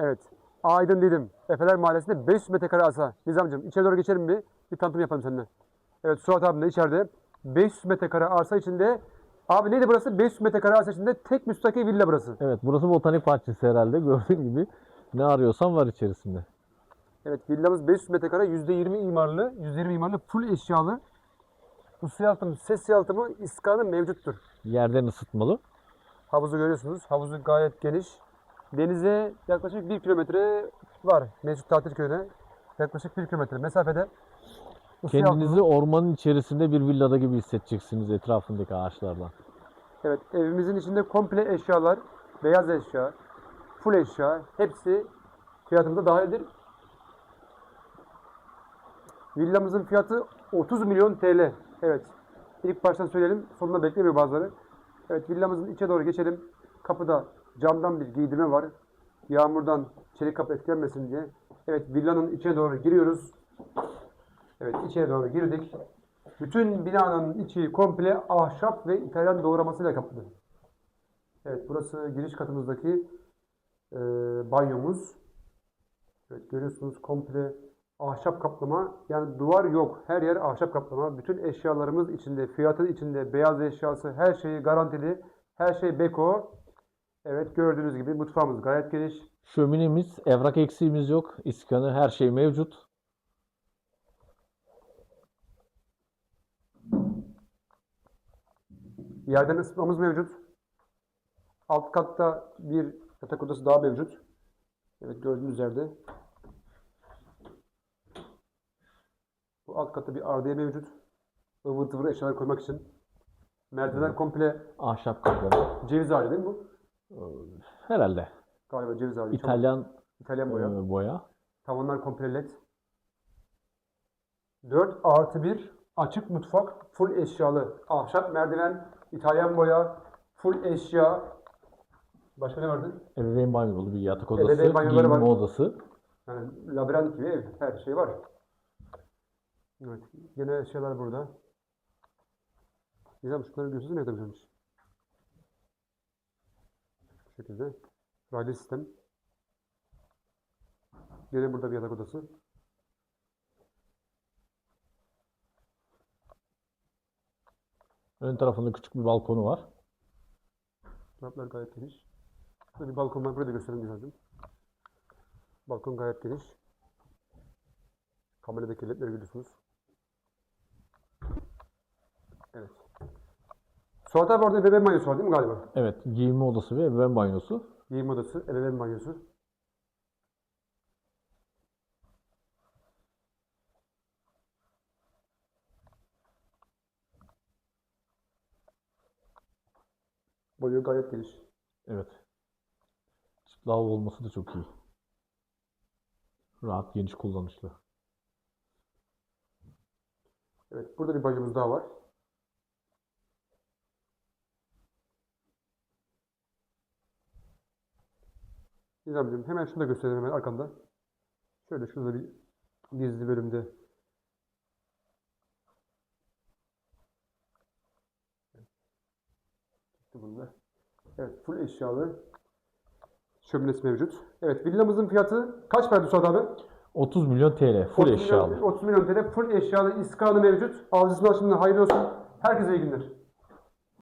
Evet. Aydın dedim. Efeler Mahallesi'nde 500 metrekare arsa. Nizamcığım içeri doğru geçelim bir. Bir tanıtım yapalım seninle. Evet Suat abim de içeride. 500 metrekare arsa içinde. Abi neydi burası? 500 metrekare arsa içinde tek müstakil villa burası. Evet burası botanik bahçesi herhalde. Gördüğün gibi ne arıyorsan var içerisinde. Evet villamız 500 metrekare %20 imarlı. %20 imarlı full eşyalı. Su yalıtımı, ses yalıtımı iskanı mevcuttur. Yerden ısıtmalı. Havuzu görüyorsunuz. Havuzu gayet geniş. Denize yaklaşık 1 kilometre var. Mesut Tatil Köyü'ne. Yaklaşık 1 kilometre mesafede. Kendinizi ormanın içerisinde bir villada gibi hissedeceksiniz etrafındaki ağaçlardan. Evet, evimizin içinde komple eşyalar, beyaz eşya, full eşya hepsi fiyatımıza dahildir. Villamızın fiyatı 30 milyon TL. Evet. İlk baştan söyleyelim. Sonunda beklemiyor bazıları. Evet, villamızın içe doğru geçelim. Kapıda camdan bir giydirme var. Yağmurdan çelik kapı etkilenmesin diye. Evet, villanın içine doğru giriyoruz. Evet, içeri doğru girdik. Bütün binanın içi komple ahşap ve İtalyan doğramasıyla kaplı. Evet, burası giriş katımızdaki e, banyomuz. Evet, görüyorsunuz komple ahşap kaplama. Yani duvar yok. Her yer ahşap kaplama. Bütün eşyalarımız içinde, fiyatı içinde, beyaz eşyası, her şeyi garantili. Her şey beko. Evet, gördüğünüz gibi mutfağımız gayet geniş. Şöminemiz, evrak eksiğimiz yok. İskanı her şey mevcut. Yerden ısıtmamız mevcut. Alt katta bir yatak odası daha mevcut. Evet gördüğünüz yerde. Bu alt katta bir ardiye mevcut. Ivır tıvır eşyalar koymak için. Merdiven komple Ahşap kapları. ceviz ağacı değil mi bu? Herhalde. Galiba ceviz ağacı. İtalyan İtalyan boya. e, boya. Tavanlar komple led. 4 artı 1 açık mutfak full eşyalı. Ahşap merdiven, İtalyan boya, full eşya. Başka ne vardı? Ebeveyn banyolu bir yatak odası. Ebeveyn giyinme var. odası. Yani labirent gibi ev. Her şey var. Evet. Gene eşyalar burada. Güzel şunları görüyorsunuz ne kadar güzelmiş. Şekilde. Raylı sistem. Gene burada bir yatak odası. Ön tarafında küçük bir balkonu var. Dolaplar gayet geniş. Burada bir balkon var. Burada göstereyim birazcık. Balkon gayet geniş. Kameradaki ledleri görüyorsunuz. Evet. Suat abi orada ebeveyn banyosu var değil mi galiba? Evet, giyinme odası ve ebeveyn banyosu. Giyinme odası, ebeveyn banyosu. Boyu gayet geniş. Evet. Lavabo olması da çok iyi. Rahat, geniş kullanışlı. Evet, burada bir banyomuz daha var. Nizamcığım hemen şunu da gösterelim hemen arkanda. Şöyle şurada bir gizli bölümde. Çıktı bunda. Evet, full eşyalı. Şöminesi mevcut. Evet, villamızın fiyatı kaç verdi Suat abi? 30 milyon TL, full 30 eşyalı. Milyon, 30 milyon TL full eşyalı iskanı mevcut. Alıcısına şimdi hayırlı olsun. Herkese iyi günler.